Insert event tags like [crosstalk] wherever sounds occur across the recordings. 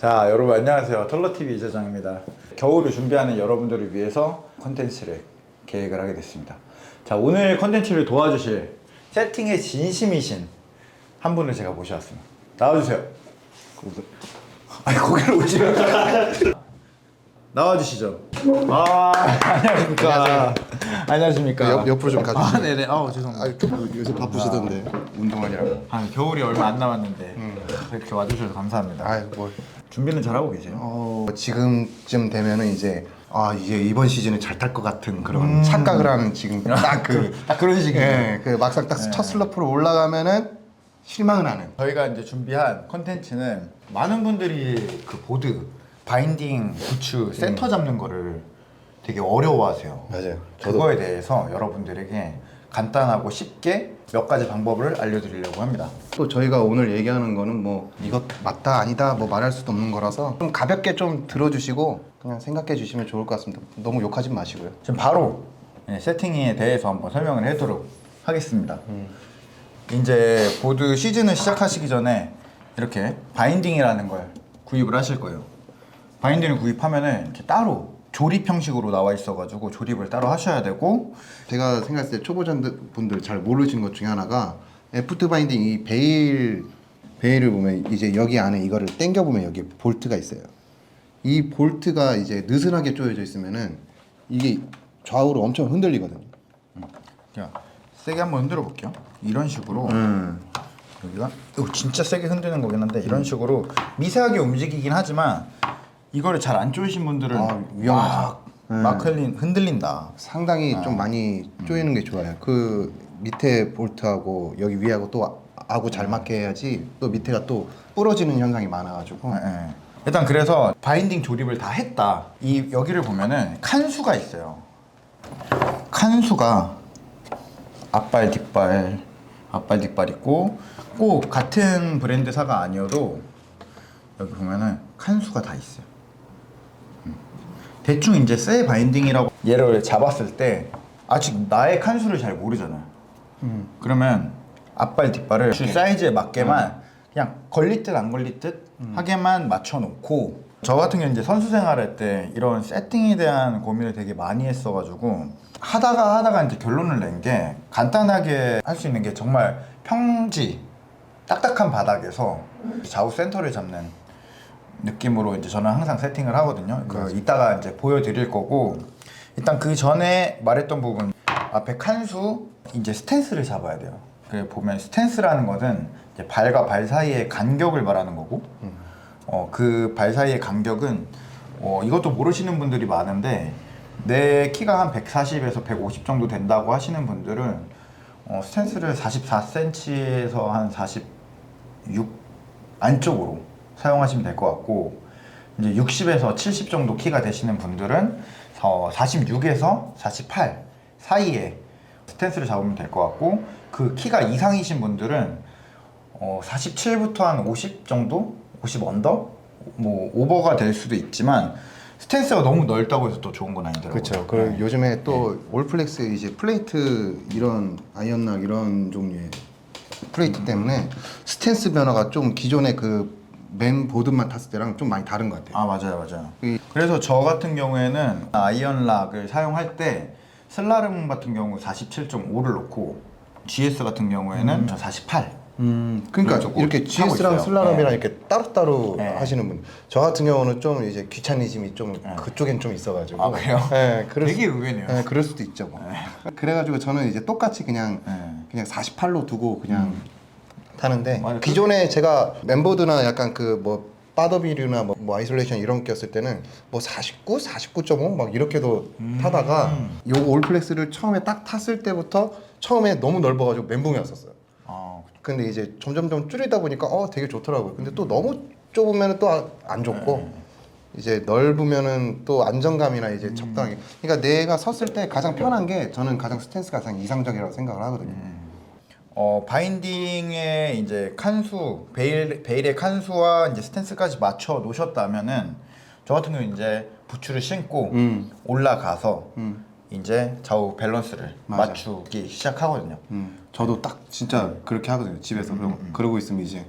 자 여러분 안녕하세요. 털러TV 이재장입니다. 겨울을 준비하는 여러분들을 위해서 컨텐츠를 계획을 하게 됐습니다. 자 오늘 컨텐츠를 도와주실 세팅에 진심이신 한 분을 제가 모셔왔습니다. 나와주세요. 아니 거기로 오시면 나와주시죠 아 안녕하십니까 안녕하십니까 옆, 옆으로 좀 가주세요. 아 네네 아우 죄송합니다 아, 좀 요새 바쁘시던데 운동하느라고. 아 겨울이 얼마 안 남았는데 이렇게 와주셔서 감사합니다 아유 뭘. 준비는 잘하고 계세요? 어, 지금쯤 되면은 이제 아 이제 이번 시즌에 잘 탈 것 같은 그런 착각을 하는 지금 딱그 딱 그런 식이에요. 예, 그 막상 딱 첫 슬럼프로 올라가면은 실망을 하는. 저희가 이제 준비한 컨텐츠는 많은 분들이 그 보드, 바인딩, 부츠, 센터 잡는 거를 되게 어려워하세요. 맞아요. 그거에 대해서 여러분들에게 간단하고 쉽게 몇 가지 방법을 알려드리려고 합니다. 또 저희가 오늘 얘기하는 거는 뭐 이것 맞다 아니다 뭐 말할 수도 없는 거라서 좀 가볍게 좀 들어주시고 그냥 생각해 주시면 좋을 것 같습니다. 너무 욕하지 마시고요. 지금 바로 예, 세팅에 대해서 한번 설명을 해도록 하겠습니다. 이제 보드 시즌을 시작하시기 전에 이렇게 바인딩이라는 걸 구입을 하실 거예요. 바인딩을 구입하면은 이렇게 따로 조립 형식으로 나와 있어가지고 조립을 따로 하셔야 되고 제가 생각했을 때 초보자분들 잘 모르시는 것 중에 하나가 애프트 바인딩 이 베일 베일을 보면 이제 여기 안에 이거를 당겨 보면 여기 볼트가 있어요. 이 볼트가 이제 느슨하게 조여져 있으면은 이게 좌우로 엄청 흔들리거든요. 그냥 세게 한번 흔들어 볼게요. 이런 식으로 음. 여기가 진짜 세게 흔드는 거긴 한데 이런 식으로 미세하게 움직이긴 하지만 이거를 잘안 조이신 분들은 아, 위험하죠. 막, 막 흔들린, 흔들린다. 상당히 좀 많이 조이는 게 좋아요. 그 밑에 볼트하고 여기 위하고 또 하고 잘 맞게 해야지 또 밑에가 또 부러지는 현상이 많아가지고 예, 예. 일단 그래서 바인딩 조립을 다 했다. 이 여기를 보면은 칸수가 있어요. 칸수가 앞발 뒷발 앞발 뒷발 있고 꼭 같은 브랜드사가 아니어도 여기 보면은 칸수가 다 있어요. 음. 대충 이제 쇠 바인딩이라고 얘를 잡았을 때 아직 나의 칸수를 잘 모르잖아요. 그러면 앞발 뒷발을 줄 사이즈에 맞게만 그냥 걸릴 듯 안 걸릴 듯 하게만 맞춰 놓고 저 같은 경우 이제 선수 생활할 때 이런 세팅에 대한 고민을 되게 많이 했어가지고 하다가 하다가 이제 결론을 낸 게 간단하게 할 수 있는 게 정말 평지 딱딱한 바닥에서 좌우 센터를 잡는 느낌으로 이제 저는 항상 세팅을 하거든요. 그 이따가 이제 보여드릴 거고 일단 그 전에 말했던 부분 앞에 칸수 이제 스탠스를 잡아야 돼요. 그 보면 스탠스라는 것은 이제 발과 발 사이의 간격을 말하는 거고 어, 그 발 사이의 간격은 어, 이것도 모르시는 분들이 많은데 내 키가 한 140에서 150 정도 된다고 하시는 분들은 어, 스탠스를 44cm에서 한 46 안쪽으로 사용하시면 될 것 같고 이제 60에서 70 정도 키가 되시는 분들은 어, 46에서 48 사이에 스탠스를 잡으면 될 것 같고 그 키가 이상이신 분들은 어, 47부터 한 50 정도? 50 언더? 뭐 오버가 될 수도 있지만 스탠스가 너무 넓다고 해서 또 좋은 건 아니더라고요. 그렇죠. 그리고 요즘에 또 올플렉스 이제 플레이트 이런 아이언락 이런 종류의 플레이트 때문에 스탠스 변화가 좀 기존의 그 맨 보드만 탔을 때랑 좀 많이 다른 것 같아요. 아 맞아요 맞아요 이- 그래서 저 같은 경우에는 아이언락을 사용할 때 슬라름 같은 경우 47.5를 놓고 GS 같은 경우에는 저 48. 음, 그러니까 이렇게 하고 GS랑 있어요. 슬라람이랑 네. 이렇게 따로따로 네. 하시는 분. 저 같은 경우는 좀 이제 귀차니즘이 좀 그쪽엔 좀 있어가지고. 아, 그래요? 네, 그럴 되게 수- 의외네요. 네, 그럴 수도 있죠. 뭐. 그래가지고 저는 이제 똑같이 그냥 네. 그냥 48로 두고 그냥 타는데 맞아요. 기존에 제가 멤버드나 약간 그뭐 바더비류나 뭐, 뭐 아이솔레이션 이런 거 꼈을 때는 뭐 49, 49.5 막 이렇게도 타다가 요 올플렉스를 처음에 딱 탔을 때부터 처음에 너무 넓어가지고 멘붕이 왔었어요. 아, 근데 이제 점점점 줄이다 보니까 어 되게 좋더라고요. 근데 또 너무 좁으면 또 안 좋고 이제 넓으면은 또 안정감이나 이제 적당히. 그러니까 내가 섰을 때 가장 편한 게 저는 가장 스탠스가 가장 이상적이라고 생각을 하거든요. 어 바인딩의 이제 칸수 베일 베일의 칸수와 이제 스탠스까지 맞춰 놓으셨다면은 저 같은 경우 이제 부츠를 신고 음. 올라가서 음. 이제 좌우 밸런스를 맞아. 맞추기 시작하거든요. 음, 저도 딱 진짜 그렇게 하거든요. 집에서 그럼 그러고 있으면 이제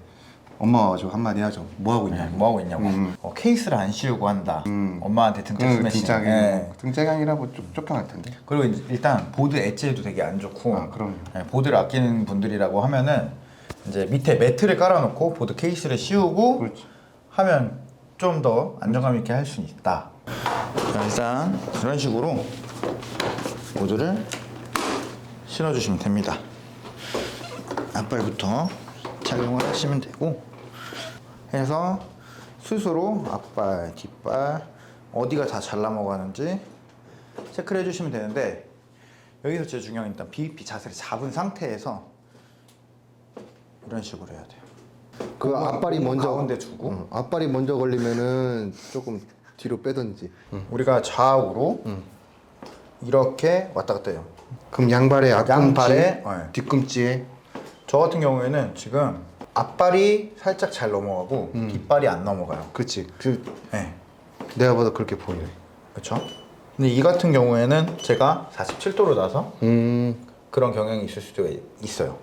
엄마 와가지고 한마디 하죠. 뭐 하고 있냐? 네, 뭐 하고 있냐고. 음. 어, 케이스를 안 씌우고 한다. 엄마한테 등짝 그 스매싱. 등짝이 예. 등짝이라고 좀 쫓겨날 텐데. 그리고 이제 일단 보드 엣지에도 되게 안 좋고 아, 그럼요. 예, 보드를 아끼는 분들이라고 하면은 이제 밑에 매트를 깔아놓고 보드 케이스를 씌우고 그렇지. 하면 좀 더 안정감 있게 할 수 있다. 자, 일단 이런 식으로 보드를 실어주시면 됩니다. 앞발부터 착용을 하시면 되고 해서 스스로 앞발, 뒷발 어디가 다 잘 넘어가는지 체크를 해주시면 되는데 여기서 제일 중요한 건 일단 BEP 자세를 잡은 상태에서 이런 식으로 해야 돼요. 그 몸은- 앞발이 몸은 먼저 가운데 두고 응, 앞발이 먼저 걸리면은 조금 뒤로 빼든지. 우리가 좌우로 이렇게 왔다 갔다 해요. 그럼 양발의 앞꿈치, 양발에, 네. 뒤꿈치에 저 같은 경우에는 지금 앞발이 살짝 잘 넘어가고 뒷발이 안 넘어가요. 그렇지. 그 네. 내가 봐도 그렇게 보이네. 그렇죠? 근데 이 같은 경우에는 제가 47도로 놔서 음. 그런 경향이 있을 수도 있어요.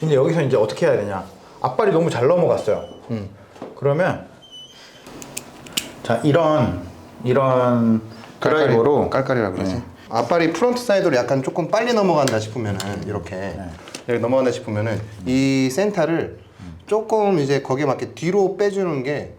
근데 여기서 이제 어떻게 해야 되냐? 앞발이 너무 잘 넘어갔어요. 그러면 자 이런 이런 드라이버로 깔깔이라 그러지. 네. 앞발이 프론트 사이드로 약간 조금 빨리 넘어간다 싶으면은 이렇게 네. 이렇게 넘어간다 싶으면은 이 센터를 조금 이제 거기에 맞게 뒤로 빼주는 게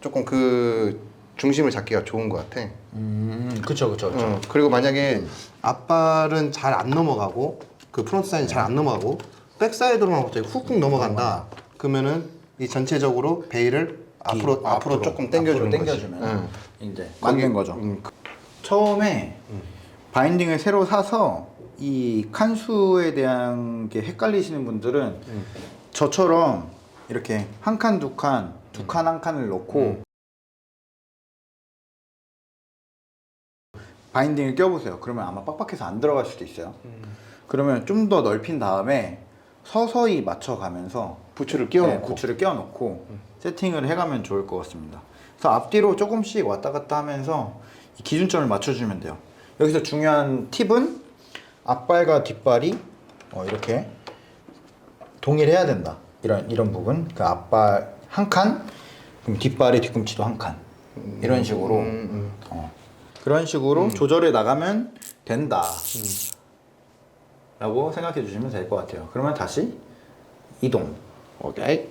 조금 그 중심을 잡기가 좋은 것 같아. 음, 그렇죠, 그렇죠, 그렇죠. 어, 그리고 만약에 앞발은 잘 안 넘어가고 그 프론트 사이드 잘안 넘어가고 백 사이드로만 갑자기 훅훅 넘어간다. 그러면은 이 전체적으로 베일을 앞으로 앞으로, 조금 당겨주는 앞으로 거지. 당겨주면 응. 이제 거기- 맞는 거죠. 음, 그- 처음에 바인딩을 새로 사서 이 칸수에 대한 게 헷갈리시는 분들은 저처럼 이렇게 한 칸, 두 칸, 두 칸, 한 칸을 넣고 바인딩을 껴보세요. 그러면 아마 빡빡해서 안 들어갈 수도 있어요. 그러면 좀 더 넓힌 다음에 서서히 맞춰가면서 부츠를 네, 끼워놓고 부츠를 끼워놓고 세팅을 해가면 좋을 것 같습니다. 그래서 앞뒤로 조금씩 왔다 갔다 하면서 이 기준점을 맞춰주면 돼요. 여기서 중요한 팁은 앞발과 뒷발이 어, 이렇게 동일해야 된다. 이런 이런 부분. 그 앞발 한 칸, 그럼 뒷발의 뒤꿈치도 한 칸. 이런 식으로 어, 그런 식으로 조절해 나가면 된다. 라고 생각해 주시면 될 것 같아요. 그러면 다시 이동. 오케이.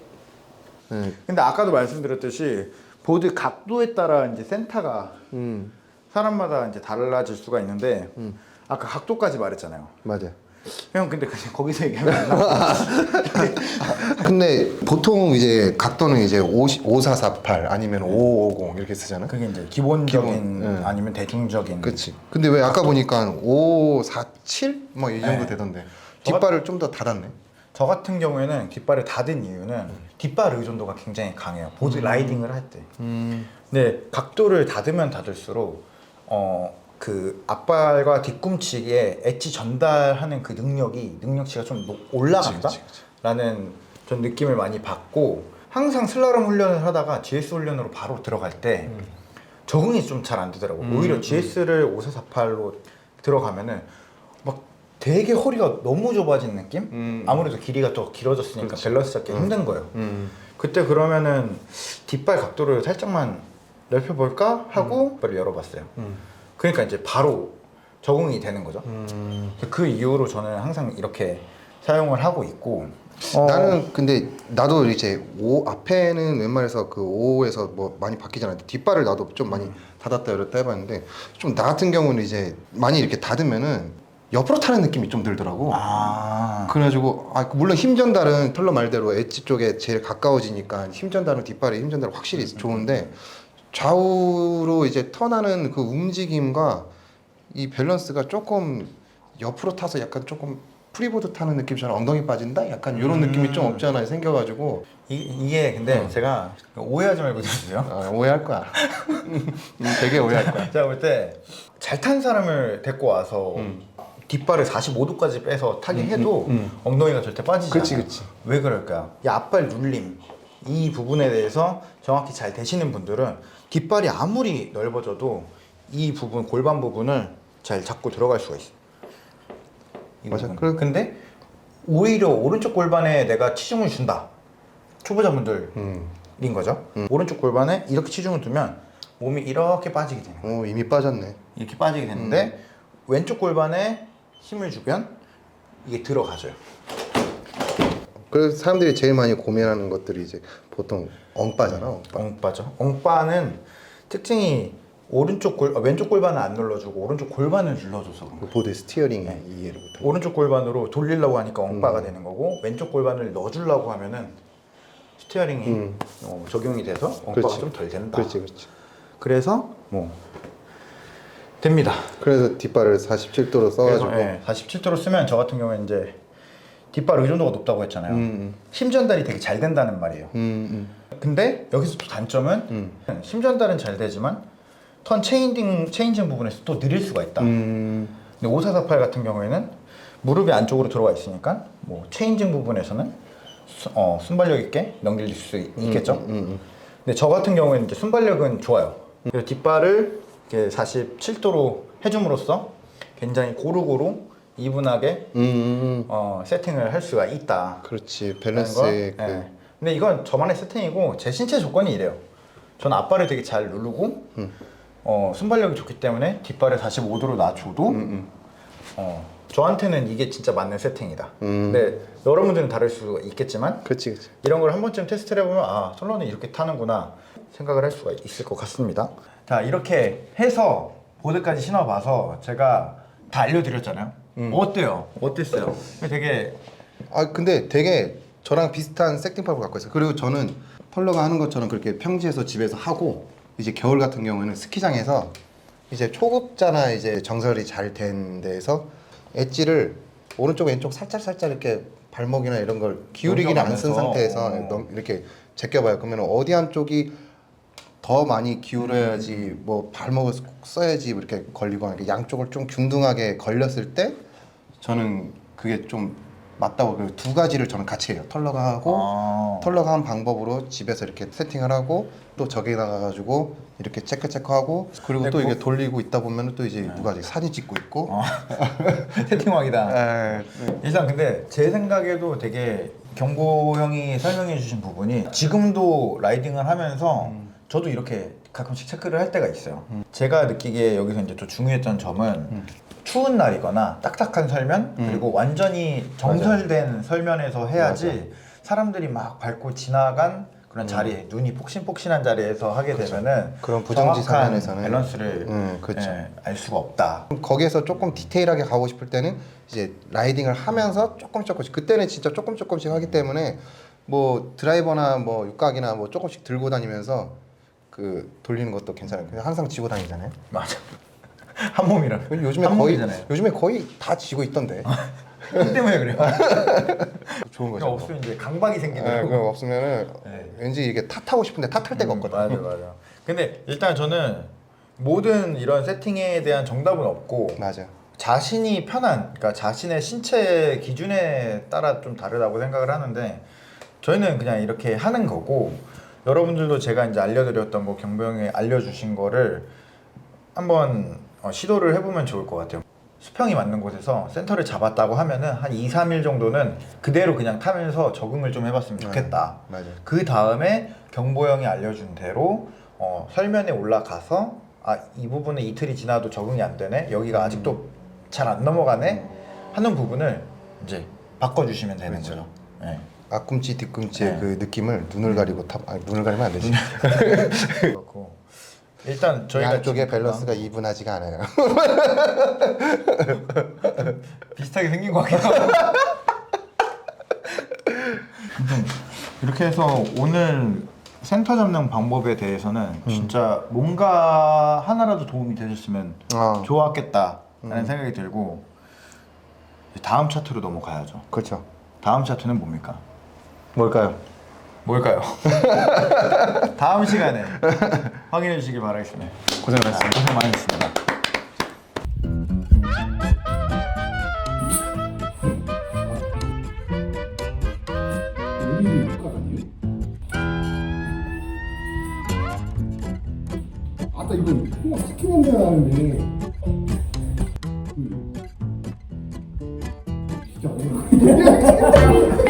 네. 근데 아까도 말씀드렸듯이 보드 각도에 따라 이제 센터가 음. 사람마다 이제 달라질 수가 있는데 아까 각도까지 말했잖아요. 맞아. 형 근데 그냥 거기서 얘기하면 안 나와. [laughs] 근데 보통 이제 각도는 이제 50, 5448 아니면 5550 이렇게 쓰잖아. 그게 이제 기본적인 기본, 예. 아니면 대중적인. 그렇지. 근데 왜 아까 보니까 547 뭐 이 정도 네. 되던데. 뒷발을 좀 더 닫았네. 저 같은 경우에는 뒷발을 닫은 이유는 뒷발 의존도가 굉장히 강해요. 보드 라이딩을 할 때. 근데 각도를 닫으면 닫을수록 어 그 앞발과 뒤꿈치에 엣지 전달하는 그 능력이 능력치가 좀 높- 올라간다. 그치, 그치, 라는 전 느낌을 많이 받고 항상 슬라롬 훈련을 하다가 GS 훈련으로 바로 들어갈 때 적응이 좀 잘 안 되더라고. 요 오히려 GS를 5448로 들어가면은 막 되게 허리가 너무 좁아진 느낌? 음. 아무래도 길이가 또 길어졌으니까 밸런스 잡기 힘든 거예요. 음. 그때 그러면은 뒷발 각도를 살짝만 넓혀볼까 하고 발을 열어봤어요. 그러니까 이제 바로 적응이 되는 거죠. 그 이후로 저는 항상 이렇게 사용을 하고 있고 어, 나는 근데 나도 이제 5 앞에는 웬만해서 그 5에서 뭐 많이 바뀌잖아. 뒷발을 나도 좀 많이 닫았다 열었다 해봤는데 좀 나 같은 경우는 이제 많이 이렇게 닫으면은 옆으로 타는 느낌이 좀 들더라고. 아 그래가지고 아 물론 힘 전달은 털러 말대로 엣지 쪽에 제일 가까워지니까 힘 전달은 뒷발에 힘 전달 확실히 좋은데 좌우로 이제 턴하는 그 움직임과 이 밸런스가 조금 옆으로 타서 약간 조금 프리보드 타는 느낌처럼 엉덩이 빠진다? 약간 이런 느낌이 좀 없지 않아 생겨가지고 이, 이게 근데 제가 오해하지 말고 들으세요. 아, 오해할 거야. 음, 되게 오해할 거야. [laughs] 제가 볼 때 잘 탄 사람을 데리고 와서 뒷발을 45도까지 빼서 타게 해도 엉덩이가 절대 빠지지 그치, 않아요. 그치. 왜 그럴까요? 이 앞발 눌림 이 부분에 대해서 정확히 잘 되시는 분들은 뒷발이 아무리 넓어져도 이 부분 골반 부분을 잘 잡고 들어갈 수가 있어. 이 맞아. 그래. 근데 오히려 오른쪽 골반에 내가 치중을 준다. 초보자분들인 음. 거죠. 오른쪽 골반에 이렇게 치중을 두면 몸이 이렇게 빠지게 되는 거예요. 어 이미 빠졌네. 이렇게 빠지게 되는데 왼쪽 골반에 힘을 주면 이게 들어가져요. 그래서 사람들이 제일 많이 고민하는 것들이 이제 보통 엉빠잖아. 엉빠. 엉빠죠. 엉빠는 특징이 오른쪽 골 아, 왼쪽 골반은 안 눌러주고 오른쪽 골반을 눌러줘서 그런 거예요. 그 보드 스티어링 네. 이해를 못해. 오른쪽 골반으로 돌리려고 하니까 엉빠가 되는 거고 왼쪽 골반을 넣어주려고 하면은 스티어링이 음. 어, 적용이 돼서 엉빠가 그렇지. 좀 덜 된다. 그렇지, 그렇지. 그래서 뭐 됩니다. 그래서 뒷발을 47도로 써가지고. 그래서 예, 47도로 쓰면 저 같은 경우에 이제 뒷발 의존도가 높다고 했잖아요. 음, 힘 전달이 되게 잘 된다는 말이에요. 음, 근데 여기서 또 단점은 음. 힘 전달은 잘 되지만 턴 체인징 체인징 부분에서 또 느릴 수가 있다. 음, 음. 근데 5448 같은 경우에는 무릎이 안쪽으로 들어가 있으니까 뭐 체인징 부분에서는 수- 어, 순발력 있게 넘길 수 있- 있겠죠. 음, 음. 근데 저 같은 경우에는 이제 순발력은 좋아요. 그래서 뒷발을 이렇게 47도로 해줌으로써 굉장히 고루고루 이분하게 음, 음. 어, 세팅을 할 수가 있다. 그렇지. 밸런스의 거. 그. 예. 근데 이건 저만의 세팅이고 제 신체 조건이 이래요. 저는 앞발을 되게 잘 누르고 음. 어, 순발력이 좋기 때문에 뒷발을 45도로 놔줘도 음, 어, 저한테는 이게 진짜 맞는 세팅이다. 음. 근데 여러분들은 다를 수 있겠지만 그렇지, 그렇지. 이런 걸 한 번쯤 테스트를 해보면 아 솔로는 이렇게 타는구나 생각을 할 수가 있을 것 같습니다. 자 이렇게 해서 보드까지 신어봐서 제가 다 알려드렸잖아요. 음. 어때요? 어땠어요? 되게 아 근데 되게 저랑 비슷한 세팅팝을 갖고 있어요. 그리고 저는 펄러가 하는 것처럼 그렇게 평지에서 집에서 하고 이제 겨울 같은 경우에는 스키장에서 이제 초급자나 이제 정설이 잘 된 데에서 엣지를 오른쪽 왼쪽 살짝 살짝 이렇게 발목이나 이런 걸 기울이기는 안 쓴 넘겨가면서. 상태에서 어. 넘- 이렇게 제껴봐요. 그러면 어디 한쪽이 더 많이 기울여야지 뭐 발목을 꼭 써야지 뭐 이렇게 걸리고 하니까 양쪽을 좀 균등하게 걸렸을 때 저는 그게 좀 맞다고 그두 가지를 저는 같이 해요. 털러가 하고 아. 털러가 한 방법으로 집에서 이렇게 세팅을 하고 또 저기다가 가지고 이렇게 체크 체크하고 그리고 근데 또 그- 이게 돌리고 있다 보면 또 이제 누가 이제 사진 찍고 있고 어. [laughs] 세팅왕이다. 에, 일단 근데 제 생각에도 되게 경고 형이 설명해 주신 부분이 지금도 라이딩을 하면서 저도 이렇게 가끔씩 체크를 할 때가 있어요. 제가 느끼기에 여기서 이제 또 중요했던 점은 추운 날이거나 딱딱한 설면 그리고 완전히 정설된 설면에서 해야지 사람들이 막 밟고 지나간 그런 자리에 눈이 폭신폭신한 자리에서 하게 되면은 그런 부정지 정확한 사면에서는 밸런스를 음, 그렇죠. 예, 알 수가 없다. 거기에서 조금 디테일하게 가고 싶을 때는 이제 라이딩을 하면서 조금 조금씩 그때는 진짜 조금 조금씩 하기 때문에 뭐 드라이버나 뭐 육각이나 뭐 조금씩 들고 다니면서 그 돌리는 것도 괜찮아요. 그냥 항상 지고 다니잖아요. 맞아. [laughs] 한 몸이라. 요즘에 한 거의 몸이잖아요. 요즘에 거의 다 지고 있던데. 힘 때문에 그래요. [laughs] 좋은 거죠. 없으면 이제 강박이 예, 생기더라고. 그거 없으면은 네. 왠지 이게 탓하고 싶은데 탓할 데가 없거든. 맞아 맞아. 근데 일단 저는 모든 이런 세팅에 대한 정답은 없고 맞아. 자신이 편한, 그러니까 자신의 신체 기준에 따라 좀 다르다고 생각을 하는데 저희는 그냥 이렇게 하는 거고 여러분들도 제가 이제 알려드렸던 거 경병이 알려주신 거를 한번 어, 시도를 해보면 좋을 것 같아요. 수평이 맞는 곳에서 센터를 잡았다고 하면은 한 2, 3일 정도는 그대로 그냥 타면서 적응을 좀 해봤으면 좋겠다. 맞아. 그 다음에 경보형이 알려준 대로 어, 설면에 올라가서 아 이 부분은 이틀이 지나도 적응이 안 되네 여기가 아직도 잘 안 넘어가네 하는 부분을 이제 바꿔주시면 되는 그렇죠. 거죠. 네. 앞꿈치 뒤꿈치의 네. 그 느낌을 눈을 가리고 탑. 아 눈을 가리면 안 되지. [laughs] 그렇고 일단 저희가 양쪽의 밸런스가 이분하지가 않아요. [laughs] 비슷하게 생긴 것 같기도 하고. 아무튼 이렇게 해서 오늘 센터 잡는 방법에 대해서는 음. 진짜 뭔가 하나라도 도움이 되셨으면 아. 좋았겠다라는 음. 생각이 들고 이제 다음 차트로 넘어가야죠. 그렇죠. 다음 차트는 뭡니까? 뭘까요? 뭘까요? [laughs] 다음 시간에 확인해 주시길 바라겠습니다. 고생하셨습니다. 고생 많으셨습니다. 아까 이거 코가 스키만 나는데 진짜 어려워